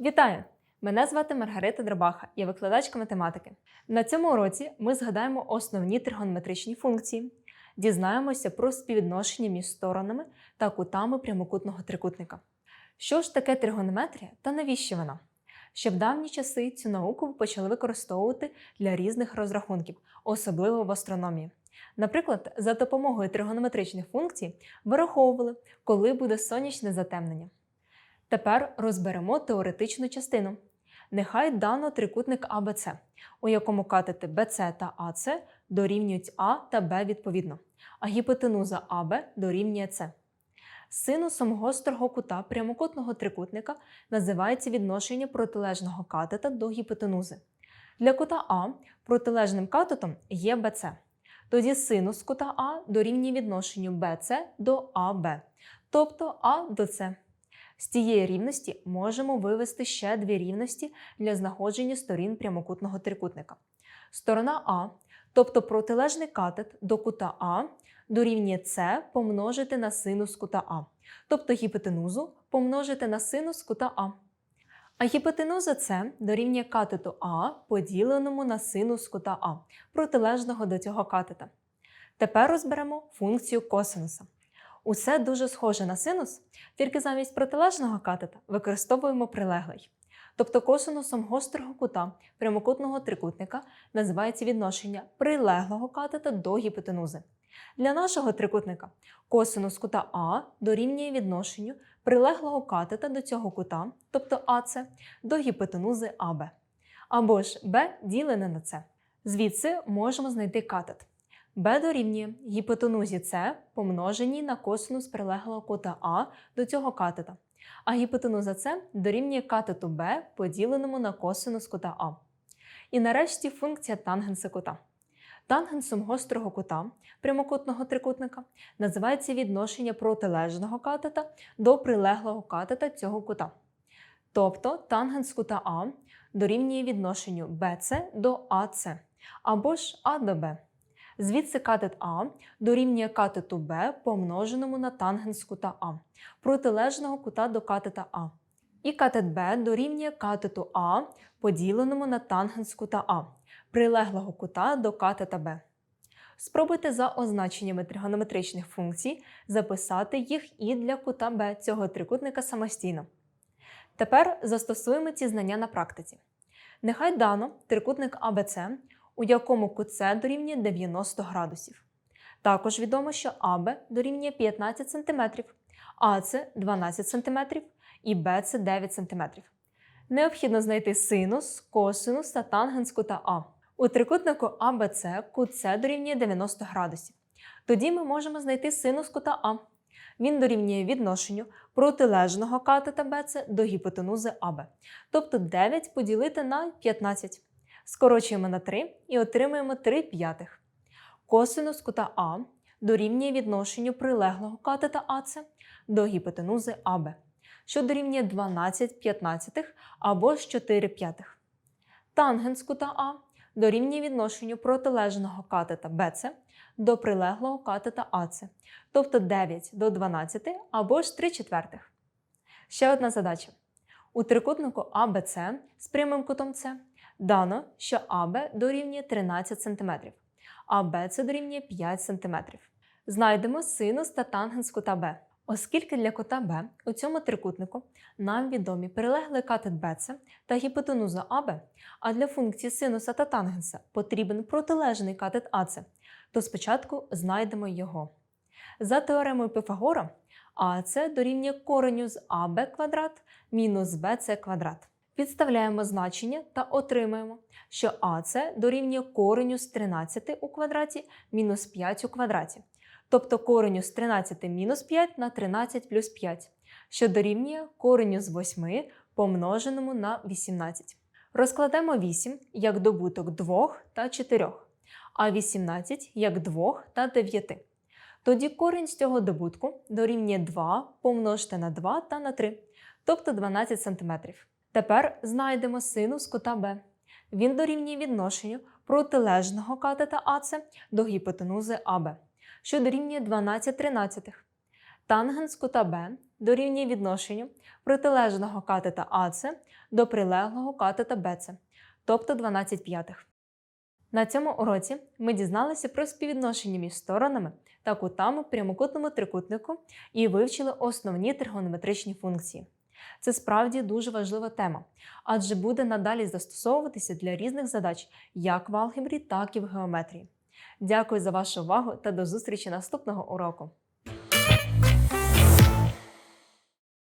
Вітаю! Мене звати Маргарита Дробаха, я викладачка математики. На цьому уроці ми згадаємо основні тригонометричні функції, дізнаємося про співвідношення між сторонами та кутами прямокутного трикутника. Що ж таке тригонометрія та навіщо вона? Ще в давні часи цю науку почали використовувати для різних розрахунків, особливо в астрономії. Наприклад, за допомогою тригонометричних функцій вираховували, коли буде сонячне затемнення. Тепер розберемо теоретичну частину. Нехай дано трикутник АБЦ, у якому катети BC та AC дорівнюють А та Б відповідно, а гіпотенуза АБ дорівнює С. Синусом гострого кута прямокутного трикутника називається відношення протилежного катета до гіпотенузи. Для кута А протилежним катетом є BC. Тоді синус кута А дорівнює відношенню BC до АБ, тобто А до С. З цієї рівності можемо вивести ще дві рівності для знаходження сторін прямокутного трикутника. Сторона А, тобто протилежний катет до кута А, дорівнює С помножити на синус кута А, тобто гіпотенузу помножити на синус кута А. А гіпотенуза С дорівнює катету А, поділеному на синус кута А, протилежного до цього катета. Тепер розберемо функцію косинуса. Усе дуже схоже на синус, тільки замість протилежного катета використовуємо прилеглий. Тобто косинусом гострого кута прямокутного трикутника називається відношення прилеглого катета до гіпотенузи. Для нашого трикутника косинус кута А дорівнює відношенню прилеглого катета до цього кута, тобто АЦ, до гіпотенузи АБ. Або ж Б ділене на С. Звідси можемо знайти катет. B дорівнює гіпотенузі С помноженій на косинус прилеглого кута А до цього катета, а гіпотенуза С дорівнює катету b поділеному на косинус кута А. І нарешті функція тангенса кута. Тангенсом гострого кута прямокутного трикутника називається відношення протилежного катета до прилеглого катета цього кута. Тобто тангенс кута А дорівнює відношенню BC до АС або ж А до Б. Звідси катет А дорівнює катету Б помноженому на тангенс кута А, протилежного кута до катета А. І катет Б дорівнює катету А, поділеному на тангенс кута А, прилеглого кута до катета Б. Спробуйте за означеннями тригонометричних функцій записати їх і для кута Б цього трикутника самостійно. Тепер застосуємо ці знання на практиці. Нехай дано трикутник АБЦ у якому кут дорівнює 90 градусів. Також відомо, що АБ дорівнює 15 см, АЦ 12 см і БЦ 9 см. Необхідно знайти синус, косинус та тангенс кута А. У трикутнику АБЦ кут дорівнює 90 градусів. Тоді ми можемо знайти синус кута А. Він дорівнює відношенню протилежного катета БЦ до гіпотенузи АБ, тобто 9 поділити на 15. Скорочуємо на 3 і отримуємо 3 п'ятих. Косинус кута А дорівнює відношенню прилеглого катета АЦ до гіпотенузи АБ, що дорівнює 12 п'ятнадцятих або ж 4 п'ятих. Тангенс кута А дорівнює відношенню протилежного катета БЦ до прилеглого катета АЦ, тобто 9 до 12 або ж 3 четвертих. Ще одна задача. У трикутнику АБЦ з прямим кутом С Дано, що АБ дорівнює 13 см, а БЦ дорівнює 5 см. Знайдемо синус та тангенс кута Б. Оскільки для кута Б у цьому трикутнику нам відомі прилеглий катет БЦ та гіпотенуза АБ, а для функції синуса та тангенса потрібен протилежний катет АЦ, то спочатку знайдемо його. За теоремою Пифагора, АЦ дорівнює кореню з АБ квадрат мінус БЦ квадрат. Підставляємо значення та отримаємо, що АЦ дорівнює кореню з 13 у квадраті мінус 5 у квадраті, тобто кореню з 13 мінус 5 на 13 плюс 5, що дорівнює кореню з 8 помноженому на 18. Розкладемо 8 як добуток 2 та 4, а 18 як 2 та 9. Тоді корінь з цього добутку дорівнює 2 помножити на 2 та на 3, тобто 12 см. Тепер знайдемо синус кута Б. Він дорівнює відношенню протилежного катета АЦ до гіпотенузи АБ, що дорівнює 12 тринадцятих. Тангенс кута Б дорівнює відношенню протилежного катета АЦ до прилеглого катета БЦ, тобто 12 п'ятих. На цьому уроці ми дізналися про співвідношення між сторонами та кутами прямокутному трикутнику і вивчили основні тригонометричні функції. Це справді дуже важлива тема, адже буде надалі застосовуватися для різних задач як в алгебрі, так і в геометрії. Дякую за вашу увагу та до зустрічі наступного уроку!